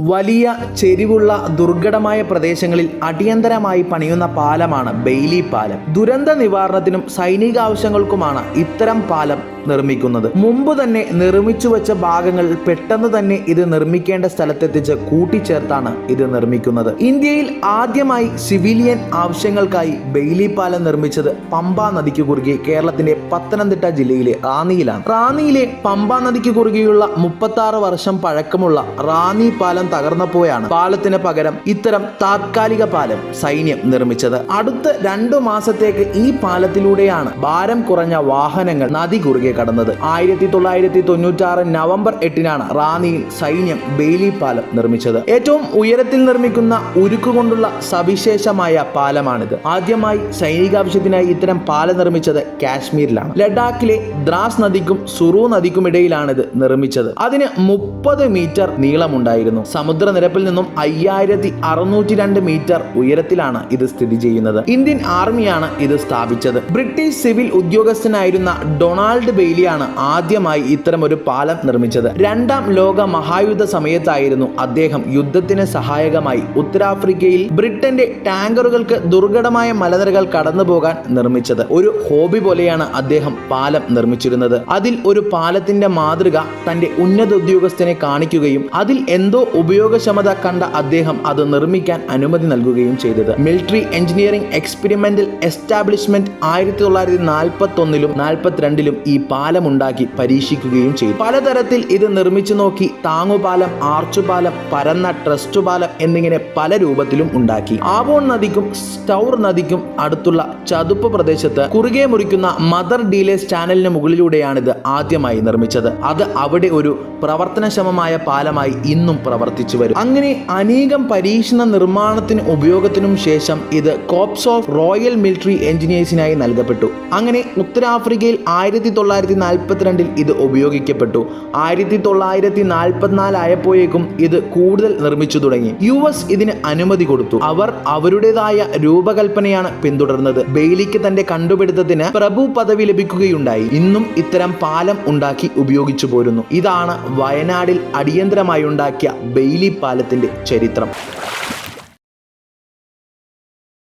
വലിയ ചെരിവുള്ള ദുർഘടമായ പ്രദേശങ്ങളിൽ അടിയന്തരമായി പണിയുന്ന പാലമാണ് ബെയ്ലി പാലം. ദുരന്ത നിവാരണത്തിനും സൈനിക ആവശ്യങ്ങൾക്കുമാണ് ഇത്തരം പാലം നിർമ്മിക്കുന്നത്. മുമ്പ് തന്നെ നിർമ്മിച്ചു വെച്ച ഭാഗങ്ങൾ പെട്ടെന്ന് തന്നെ ഇത് നിർമ്മിക്കേണ്ട സ്ഥലത്തെത്തിച്ച് കൂട്ടിച്ചേർത്താണ് ഇത് നിർമ്മിക്കുന്നത്. ഇന്ത്യയിൽ ആദ്യമായി സിവിലിയൻ ആവശ്യങ്ങൾക്കായി ബെയിലി പാലം നിർമ്മിച്ചത് പമ്പ നദിക്ക് കുറുകെ കേരളത്തിന്റെ പത്തനംതിട്ട ജില്ലയിലെ റാന്നിയിലാണ്. റാന്നിയിലെ പമ്പ നദിക്ക് കുറുകെയുള്ള മുപ്പത്തി ആറ് വർഷം പഴക്കമുള്ള റാന്നി പാലം തകർന്നപ്പോഴാണ് പാലത്തിന് പകരം ഇത്തരം താത്കാലിക പാലം സൈന്യം നിർമ്മിച്ചത്. അടുത്ത രണ്ടു മാസത്തേക്ക് ഈ പാലത്തിലൂടെയാണ് ഭാരം കുറഞ്ഞ വാഹനങ്ങൾ നദി കുറുകെ കടന്നത്. ആയിരത്തി തൊള്ളായിരത്തി തൊണ്ണൂറ്റാറ് നവംബർ എട്ടിനാണ് റാന്നിയിൽ സൈന്യം ബെയിലി പാലം നിർമ്മിച്ചത്. ഏറ്റവും ഉയരത്തിൽ നിർമ്മിക്കുന്ന ഉരുക്കുകൊണ്ടുള്ള സവിശേഷമായ പാലമാണിത്. ആദ്യമായി സൈനികാവശ്യത്തിനായി ഇത്തരം പാലം നിർമ്മിച്ചത് കാശ്മീരിലാണ്. ലഡാക്കിലെ ദ്രാസ് നദിക്കും സുറു നദിക്കും ഇത് നിർമ്മിച്ചത്. അതിന് മുപ്പത് മീറ്റർ നീളമുണ്ടായിരുന്നു. സമുദ്രനിരപ്പിൽ നിന്നും അയ്യായിരത്തി അറുന്നൂറ്റി രണ്ട് മീറ്റർ ഉയരത്തിലാണ് ഇത് സ്ഥിതി ചെയ്യുന്നത്. ഇന്ത്യൻ ആർമിയാണ് ഇത് സ്ഥാപിച്ചത്. ബ്രിട്ടീഷ് സിവിൽ ഉദ്യോഗസ്ഥനായിരുന്ന ഡൊണാൾഡ് ബെയ്ലിയാണ് ആദ്യമായി ഇത്തരം ഒരു പാലം നിർമ്മിച്ചത്. രണ്ടാം ലോക മഹായുദ്ധ സമയത്തായിരുന്നു അദ്ദേഹം യുദ്ധത്തിന് സഹായകമായി ഉത്തരാഫ്രിക്കയിൽ ബ്രിട്ടന്റെ ടാങ്കറുകൾക്ക് ദുർഘടമായ മലനിരകൾ കടന്നു പോകാൻ നിർമ്മിച്ചത്. ഒരു ഹോബി പോലെയാണ് അദ്ദേഹം പാലം നിർമ്മിച്ചിരുന്നത്. അതിൽ ഒരു പാലത്തിന്റെ മാതൃക തന്റെ ഉന്നത ഉദ്യോഗസ്ഥനെ കാണിക്കുകയും അതിൽ എന്തോ ഉപയോഗക്ഷമത കണ്ട അദ്ദേഹം അത് നിർമ്മിക്കാൻ അനുമതി നൽകുകയും ചെയ്തത്. മിലിറ്ററി എഞ്ചിനീയറിംഗ് എക്സ്പെരിമെന്റൽ എസ്റ്റാബ്ലിഷ്മെന്റ് ആയിരത്തി തൊള്ളായിരത്തി നാൽപ്പത്തി ഒന്നിലും നാൽപ്പത്തിരണ്ടിലും ഈ പാലം ഉണ്ടാക്കി പരീക്ഷിക്കുകയും ചെയ്തു. പലതരത്തിൽ ഇത് നിർമ്മിച്ചു നോക്കി താങ്ങുപാലം ആർച്ചുപാലം പരന്ന ട്രസ്റ്റ് പാലം എന്നിങ്ങനെ പല രൂപത്തിലും ഉണ്ടാക്കി. ആവോൺ നദിക്കും സ്റ്റൗർ നദിക്കും അടുത്തുള്ള ചതുപ്പ് പ്രദേശത്ത് കുറുകെ മുറിക്കുന്ന മദർ ഡീലേസ് ചാനലിന് മുകളിലൂടെയാണ് ഇത് ആദ്യമായി നിർമ്മിച്ചത്. അത് അവിടെ ഒരു പ്രവർത്തനക്ഷമമായ പാലമായി ഇന്നും പ്രവർത്തിച്ചു വരും. അങ്ങനെ അനേകം പരീക്ഷണ നിർമ്മാണത്തിന് ഉപയോഗത്തിനും ശേഷം ഇത് കോപ്സ് ഓഫ് റോയൽ മിലിറ്ററി എഞ്ചിനീയേഴ്സിനായി നൽകപ്പെട്ടു. അങ്ങനെ ഉത്തരാഫ്രിക്കയിൽ ആയിരത്തി തൊള്ളായിരത്തി നാൽപ്പത്തിരണ്ടിൽ ഇത് ഉപയോഗിക്കപ്പെട്ടു. ആയിരത്തി തൊള്ളായിരത്തി നാൽപ്പത്തിനാല് ആയപ്പോഴേക്കും ഇത് കൂടുതൽ നിർമ്മിച്ചു തുടങ്ങി. യു എസ് ഇതിന് അനുമതി കൊടുത്തു. അവർ അവരുടേതായ രൂപകൽപ്പനയാണ് പിന്തുടർന്നത്. ബെയ്ലിക്ക് തന്റെ കണ്ടുപിടുത്തത്തിന് പ്രഭു പദവി ലഭിക്കുകയുണ്ടായി. ഇന്നും ഇത്തരം പാലം ഉണ്ടാക്കി ഉപയോഗിച്ചു പോരുന്നു. ഇതാണ് വയനാടിൽ അടിയന്തരമായി ഉണ്ടാക്കിയ ബെയ്ലി പാലത്തിന്റെ ചരിത്രം.